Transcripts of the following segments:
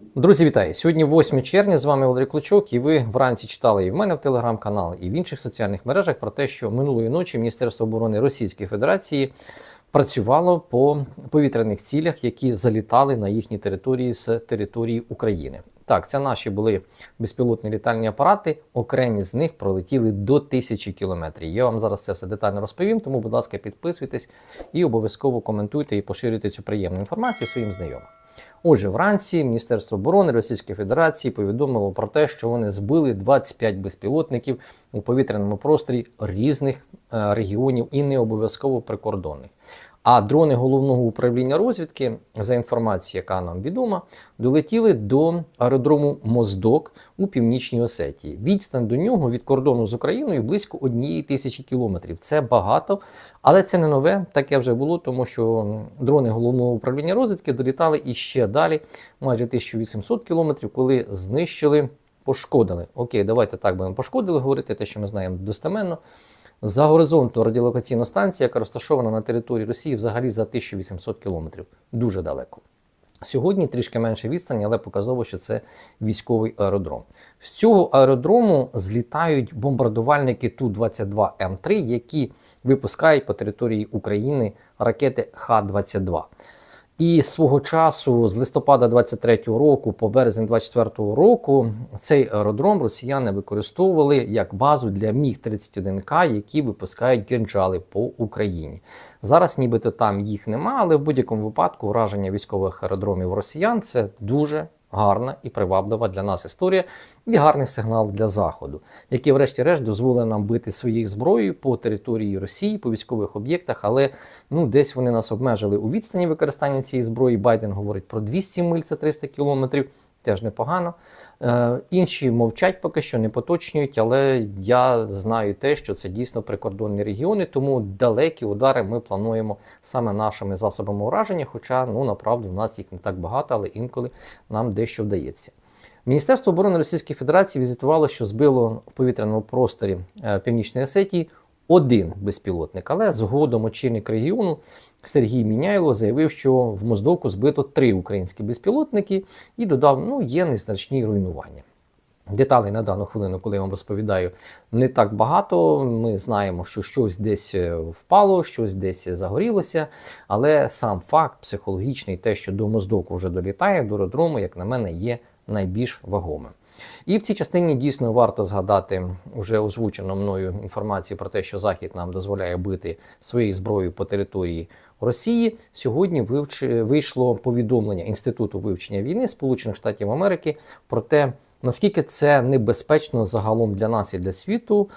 Друзі, вітаю! Сьогодні 8 червня. З вами Валерій Клочок, і ви вранці читали і в мене в телеграм-канал, і в інших соціальних мережах про те, що минулої ночі Міністерство оборони Російської Федерації працювало по повітряних цілях, які залітали на їхні території з території України. Так, це наші були безпілотні літальні апарати. Окремі з них пролетіли до тисячі кілометрів. Я вам зараз це все детально розповім. Тому, будь ласка, підписуйтесь і обов'язково коментуйте і поширюйте цю приємну інформацію своїм знайомим. Отже, вранці Міністерство оборони Російської Федерації повідомило про те, що вони збили 25 безпілотників у повітряному просторі різних е, регіонів і не обов'язково прикордонних. А дрони головного управління розвідки, за інформацією, яка нам відома, долетіли до аеродрому Моздок у північній Осетії. Відстань до нього від кордону з Україною близько однієї тисячі кілометрів. Це багато, але це не нове. Таке вже було, тому що дрони головного управління розвідки долітали іще далі, майже 1800 кілометрів, коли знищили, пошкодили. Окей, давайте так будемо пошкодили говорити, те, що ми знаємо достеменно. За горизонту радіолокаційна станція, яка розташована на території Росії взагалі за 1800 кілометрів. Дуже далеко. Сьогодні трішки менше відстані, але показово, що це військовий аеродром. З цього аеродрому злітають бомбардувальники Ту-22М3, які випускають по території України ракети Х-22. І свого часу, з листопада 23-го року по березень 24-го року, цей аеродром росіяни використовували як базу для Міг-31К, які випускають генджали по Україні. Зараз, нібито там їх нема, але в будь-якому випадку враження військових аеродромів росіян це дуже гарна і приваблива для нас історія і гарний сигнал для Заходу, який, врешті-решт, дозволив нам бити своєю зброєю по території Росії, по військових об'єктах, але ну десь вони нас обмежили у відстані використання цієї зброї. Байден говорить про 200 миль, це 300 кілометрів. Теж непогано. Е, інші мовчать поки що не поточнюють, але я знаю те, що це дійсно прикордонні регіони, тому далекі удари ми плануємо саме нашими засобами ураження. Хоча ну направду в нас їх не так багато, але інколи нам дещо вдається. Міністерство оборони Російської Федерації візитувало, що збило в повітряному просторі е, Північної Осетії один безпілотник, але згодом очільник регіону Сергій Міняйло заявив, що в Моздоку збито три українські безпілотники і додав, ну є незначні руйнування. Деталей на дану хвилину, коли я вам розповідаю, не так багато. Ми знаємо, що щось десь е, впало, щось десь загорілося. Але сам факт психологічний, те, що до Моздоку вже долітає, до аеродрому, як на мене, є найбільш вагомим. І в цій частині дійсно варто згадати вже озвучену мною інформацію про те, що Захід нам дозволяє бити своєю зброєю по території Росії. Сьогодні вийшло повідомлення Інституту вивчення війни Сполучених Штатів Америки про те. Наскільки це небезпечно загалом для нас і для світу,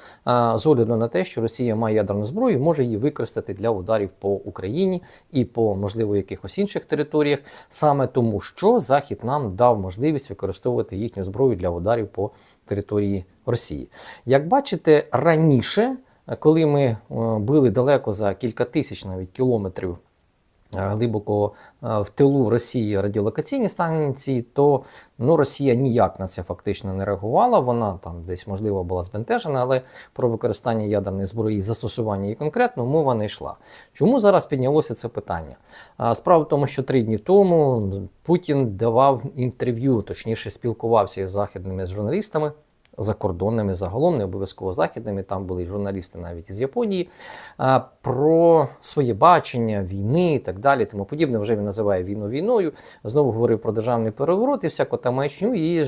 з огляду на те, що Росія має ядерну зброю, може її використати для ударів по Україні і по можливо якихось інших територіях, саме тому, що Захід нам дав можливість використовувати їхню зброю для ударів по території Росії. Як бачите, раніше, коли ми е, били далеко за кілька тисяч навіть кілометрів. Глибоко в тилу Росії радіолокаційні станції, то ну, Росія ніяк на це фактично не реагувала. Вона там десь, можливо, була збентежена, але про використання ядерної зброї, застосування її конкретно мова не йшла. Чому зараз піднялося це питання? Справа в тому, що три дні тому Путін давав інтерв'ю, точніше спілкувався із західними журналістами закордонними, загалом не обов'язково західними. Там були журналісти навіть із Японії, про своє бачення війни і так далі. Тому подібне вже він називає війну війною. Знову говорив про державний переворот і всяку та маячню. І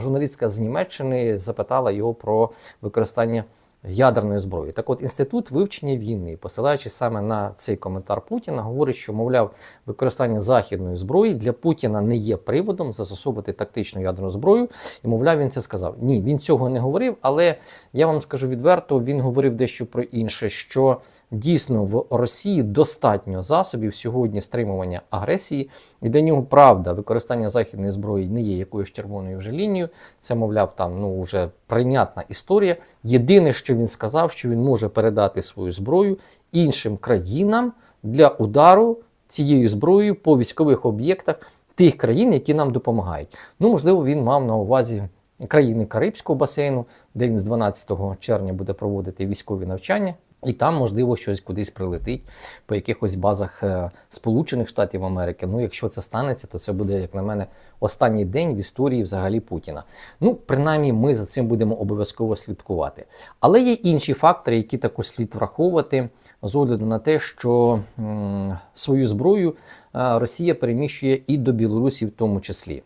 журналістка з Німеччини запитала його про використання ядерної зброї. Так от інститут вивчення війни, посилаючись саме на цей коментар Путіна, говорить, що, мовляв, використання західної зброї для Путіна не є приводом застосовувати тактичну ядерну зброю. І, мовляв, він це сказав. Ні, він цього не говорив, але я вам скажу відверто, він говорив дещо про інше, що дійсно в Росії достатньо засобів сьогодні стримування агресії, і для нього правда, використання західної зброї не є якоюсь червоною вже лінією. Це, мовляв, там ну вже прийнятна історія. Єдине, що він сказав, що він може передати свою зброю іншим країнам для удару цією зброєю по військових об'єктах тих країн, які нам допомагають. Ну, можливо, він мав на увазі. Країни Карибського басейну, де він з 12 червня буде проводити військові навчання, і там, можливо, щось кудись прилетить по якихось базах е, Сполучених Штатів Америки. Ну, якщо це станеться, то це буде, як на мене, останній день в історії взагалі Путіна. Ну, принаймні, ми за цим будемо обов'язково слідкувати. Але є інші фактори, які також слід враховувати з огляду на те, що м, свою зброю Росія переміщує і до Білорусі, в тому числі.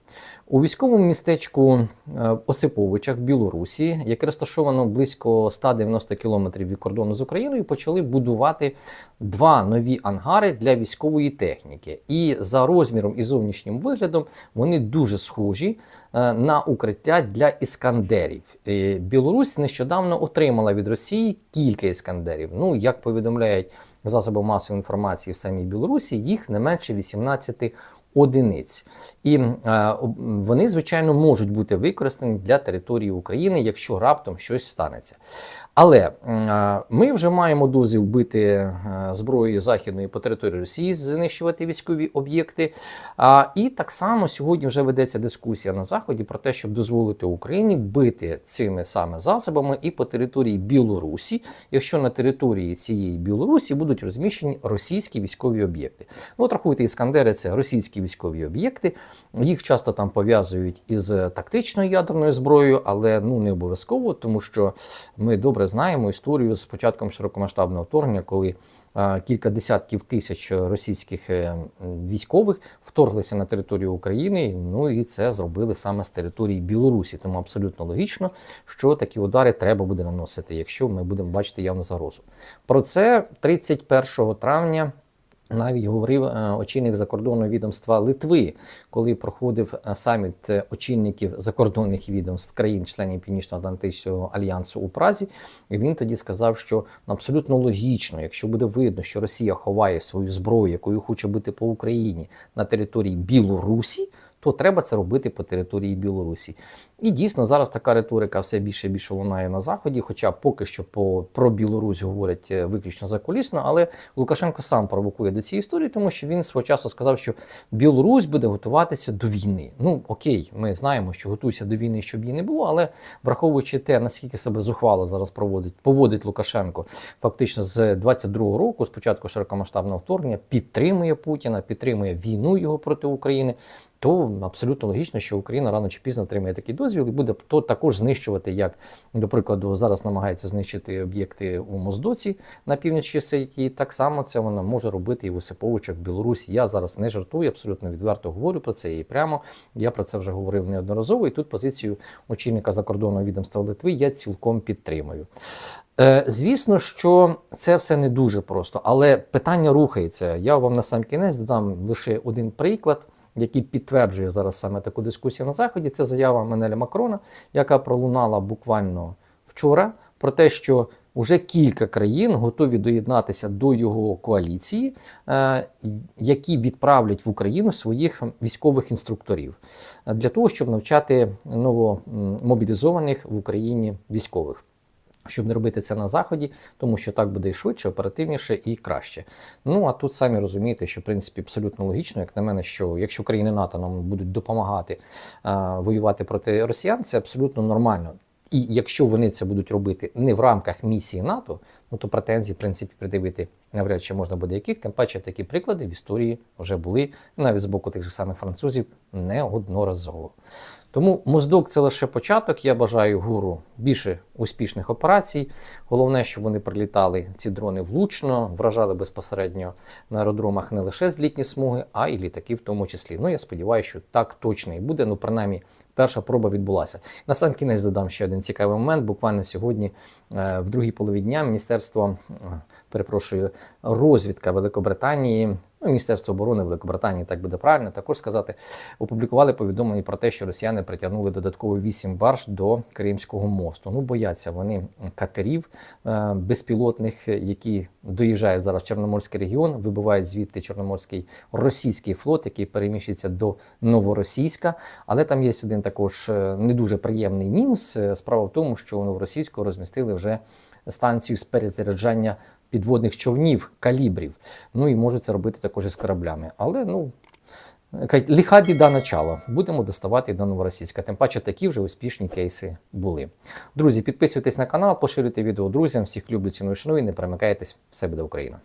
У військовому містечку е, Осиповичах в Білорусі, яке розташовано близько 190 кілометрів від кордону з Україною, почали будувати два нові ангари для військової техніки. І за розміром і зовнішнім виглядом вони дуже схожі е, на укриття для іскандерів. Е, Білорусь нещодавно отримала від Росії кілька іскандерів. Ну, як повідомляють засоби масової інформації в самій Білорусі, їх не менше 18 одиниць. І е, вони, звичайно, можуть бути використані для території України, якщо раптом щось станеться. Але ми вже маємо дозвіл бити е, зброєю західної по території Росії, знищувати військові об'єкти. І так само сьогодні вже ведеться дискусія на заході про те, щоб дозволити Україні бити цими саме засобами і по території Білорусі, якщо на території цієї Білорусі будуть розміщені російські військові об'єкти. Ну, от рахуйте, іскандери це російські військові об'єкти. Їх часто там пов'язують із тактичною ядерною зброєю, але ну не обов'язково, тому що ми добре знаємо історію з початком широкомасштабного вторгнення, коли е, кілька десятків тисяч російських е, військових вторглися на територію України. Ну і це зробили саме з території Білорусі. Тому абсолютно логічно, що такі удари треба буде наносити, якщо ми будемо бачити явну загрозу. Про це 31 травня. Навіть говорив е, очільник закордонного відомства Литви, коли проходив е, саміт е, очільників закордонних відомств країн-членів Північно-Атлантичного альянсу у Празі. І він тоді сказав, що абсолютно логічно, якщо буде видно, що Росія ховає свою зброю, якою хоче бити по Україні на території Білорусі. То треба це робити по території Білорусі. І дійсно зараз така риторика все більше і більше лунає на заході. Хоча поки що по про Білорусь говорять е, виключно закулісно, але Лукашенко сам провокує до цієї історії, тому що він свого часу сказав, що Білорусь буде готуватися до війни. Ну окей, ми знаємо, що готуйся до війни, щоб її не було, але враховуючи те, наскільки себе зухвало зараз проводить, поводить Лукашенко, фактично з 22-го року, з початку широкомасштабного вторгнення, підтримує Путіна, підтримує війну його проти України. То абсолютно логічно, що Україна рано чи пізно отримає такий дозвіл і буде то також знищувати, як до прикладу, зараз намагається знищити об'єкти у Моздоці на півночі Сеті. Так само це вона може робити і в Осиповичах в Білорусі. Я зараз не жартую, абсолютно відверто говорю про це і прямо. Я про це вже говорив неодноразово. І тут позицію очільника закордонного відомства Литви я цілком підтримую. Е, Звісно, що це все не дуже просто, але питання рухається. Я вам на сам кінець додам лише один приклад, який підтверджує зараз саме таку дискусію на заході. Це заява Менеля Макрона, яка пролунала буквально вчора, про те, що вже кілька країн готові доєднатися до його коаліції, е, які відправлять в Україну своїх військових інструкторів е, для того, щоб навчати новомобілізованих в Україні військових. Щоб не робити це на заході, тому що так буде і швидше, оперативніше і краще. Ну а тут самі розумієте, що в принципі абсолютно логічно, як на мене, що якщо країни НАТО нам будуть допомагати а, воювати проти росіян, це абсолютно нормально. І якщо вони це будуть робити не в рамках місії НАТО, ну то претензій, в принципі, придивити навряд чи можна буде яких, тим паче такі приклади в історії вже були навіть з боку тих же самих французів неодноразово. Тому моздок це лише початок. Я бажаю гуру більше успішних операцій. Головне, щоб вони прилітали ці дрони влучно, вражали безпосередньо на аеродромах не лише злітні смуги, а й літаки в тому числі. Ну я сподіваюся, що так точно і буде. Ну, принаймні, перша проба відбулася. На сам кінець додам ще один цікавий момент. Буквально сьогодні, е, в другій половині дня, міністерство е, перепрошую, розвідка Великобританії. Ну, Міністерство оборони Великобританії, так буде правильно, також сказати, опублікували повідомлення про те, що росіяни притягнули додатково 8 барж до Кримського мосту. Ну, бояться вони катерів е, безпілотних, які доїжджають зараз в Чорноморський регіон, вибивають звідти Чорноморський російський флот, який переміщується до Новоросійська. Але там є один також е, не дуже приємний мінус. Е, Справа в тому, що у Новоросійську розмістили вже станцію з перезаряджання підводних човнів, калібрів. Ну і можуть це робити також із кораблями. Але ну. Ліха біда начало. Будемо доставати до новоросійська. Тим паче такі вже успішні кейси були. Друзі, підписуйтесь на канал, поширюйте відео друзям. Всіх люблю, ціную, шаную, не перемикайтесь. Все буде Україна.